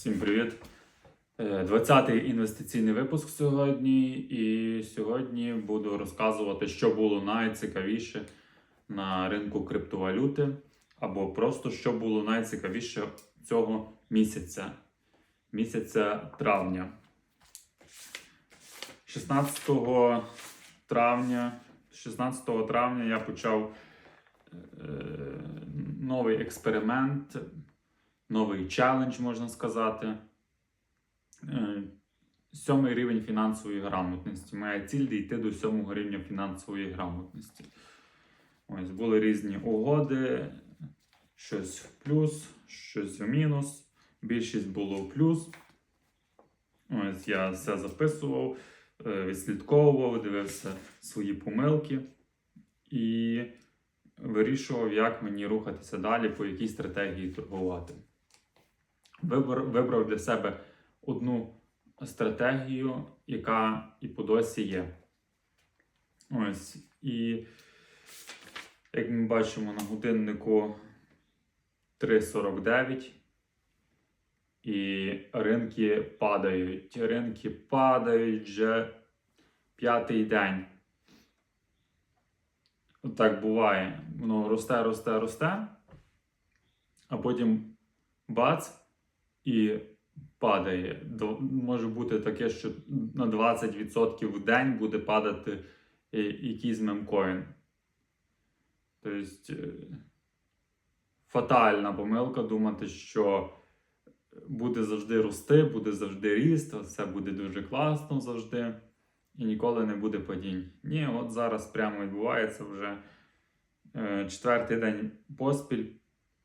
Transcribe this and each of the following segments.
Всім привіт! Е, 20-й інвестиційний випуск сьогодні, і сьогодні буду розказувати, що було найцікавіше на ринку криптовалюти, або просто що було найцікавіше цього місяця, місяця травня. 16 травня, 16 травня я почав е, новий експеримент, новий челендж, можна сказати. Е, Сьомий рівень фінансової грамотності. Моя ціль дійти до сьомого рівня фінансової грамотності. Ось були різні угоди, щось в плюс, щось в мінус. Більшість було в плюс. Ось я все записував, е, відслідковував, дивився свої помилки і вирішував, як мені рухатися далі, по якій стратегії торгувати. Вибрав для себе одну стратегію, яка і по досі є. Ось. І як ми бачимо на годиннику 3.49. І ринки падають. Ринки падають вже п'ятий день. Так буває. Воно росте, росте, росте, а потім бац і падає. Може бути таке, що на 20% в день буде падати е, якийсь мемкоін. Тобто е, фатальна помилка думати, що буде завжди рости, буде завжди ріст, все буде дуже класно завжди, і ніколи не буде падінь. Ні, от зараз прямо відбувається вже е, четвертий день поспіль,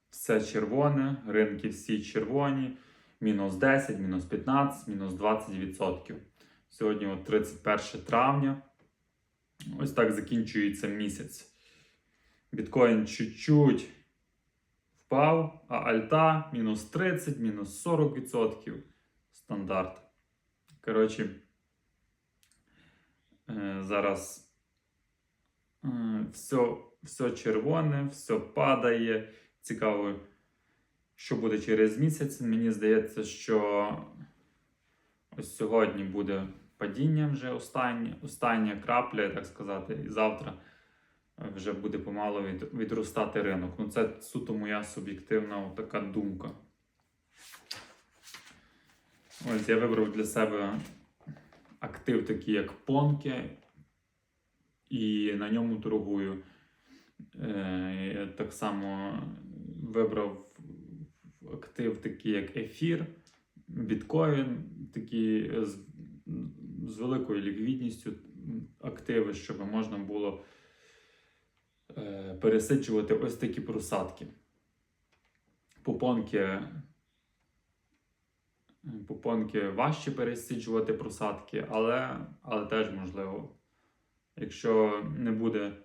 все червоне, ринки всі червоні мінус 10, мінус 15, мінус 20%. Сьогодні от 31 травня. Ось так закінчується місяць. Біткоін чуть-чуть впав, а альта мінус 30, мінус 40%. Стандарт. Коротше, е, зараз все, все червоне, все падає. Цікаво, що буде через місяць. Мені здається, що ось сьогодні буде падіння вже останнє, остання крапля, так сказати, і завтра вже буде помало від, відростати ринок. Ну, це суто моя суб'єктивна така думка. Ось я вибрав для себе актив, такий як Понке, і на ньому торгую. Е, я так само вибрав актив, такий як ефір, біткоін, такі з, з великою ліквідністю активи, щоб можна було е, пересиджувати ось такі просадки. Попонки, попонки важче пересиджувати просадки, але, але теж можливо. Якщо не буде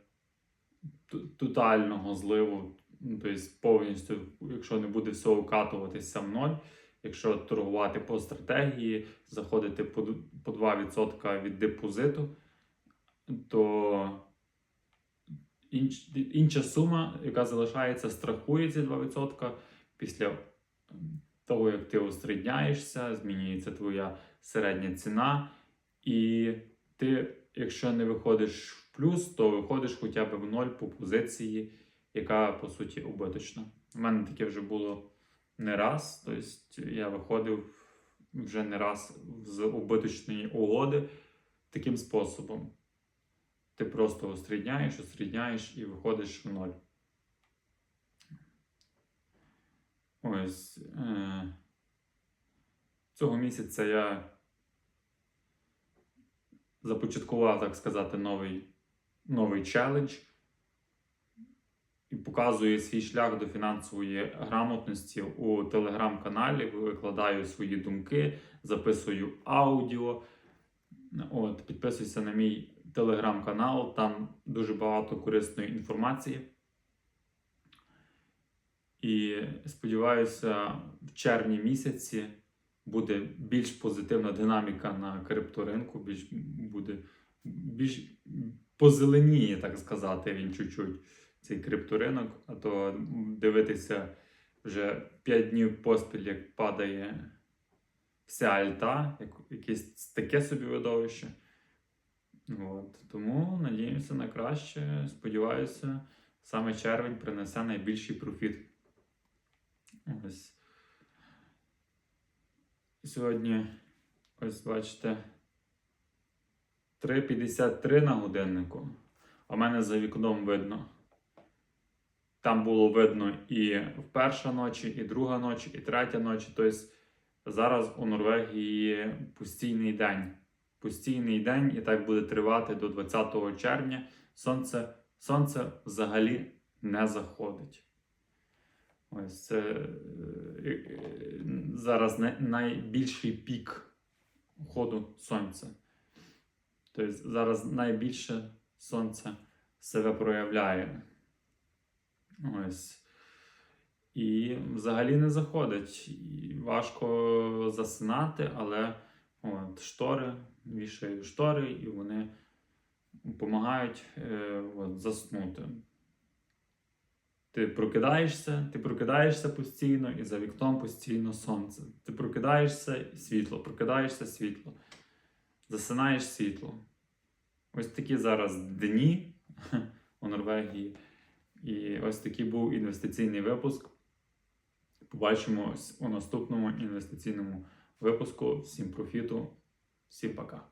тотального зливу, тобто повністю, якщо не буде все укатуватися в ноль, якщо торгувати по стратегії, заходити по, 2% від депозиту, то інша сума, яка залишається, страхує ці 2% після того, як ти усередняєшся, змінюється твоя середня ціна, і ти, якщо не виходиш в плюс, то виходиш хоча б в ноль по позиції, яка по суті убиточна. У мене таке вже було не раз. Тобто я виходив вже не раз з убиточної угоди таким способом. Ти просто осрідняєш, осрідняєш і виходиш в ноль. Ось е- цього місяця я започаткував, так сказати, новий, новий челендж і показую свій шлях до фінансової грамотності у телеграм-каналі. Викладаю свої думки, записую аудіо. От, підписуйся на мій телеграм-канал, там дуже багато корисної інформації. І сподіваюся, в червні місяці буде більш позитивна динаміка на крипторинку, більш буде більш позеленіє, так сказати, він чуть-чуть цей крипторинок, а то дивитися вже 5 днів поспіль, як падає вся альта, як, якесь таке собі видовище. От. Тому надіємося на краще. Сподіваюся, саме червень принесе найбільший профіт. Ось. Сьогодні, ось бачите, 3.53 на годиннику. А мене за вікном видно. Там було видно і в перша ночі, і друга ночі, і третя ночі. Тобто зараз у Норвегії постійний день. Постійний день, і так буде тривати до 20 червня. Сонце, сонце взагалі не заходить. Ось це е, е, зараз найбільший пік ходу сонця. Тобто зараз найбільше сонце себе проявляє. Ось. І взагалі не заходить. І важко засинати, але от, штори, вішаю штори, і вони допомагають е, от, заснути. Ти прокидаєшся, ти прокидаєшся постійно, і за вікном постійно сонце. Ти прокидаєшся світло, прокидаєшся світло, засинаєш світло. Ось такі зараз дні у Норвегії. І ось такий був інвестиційний випуск. Побачимось у наступному інвестиційному випуску. Всім профіту, всім пока.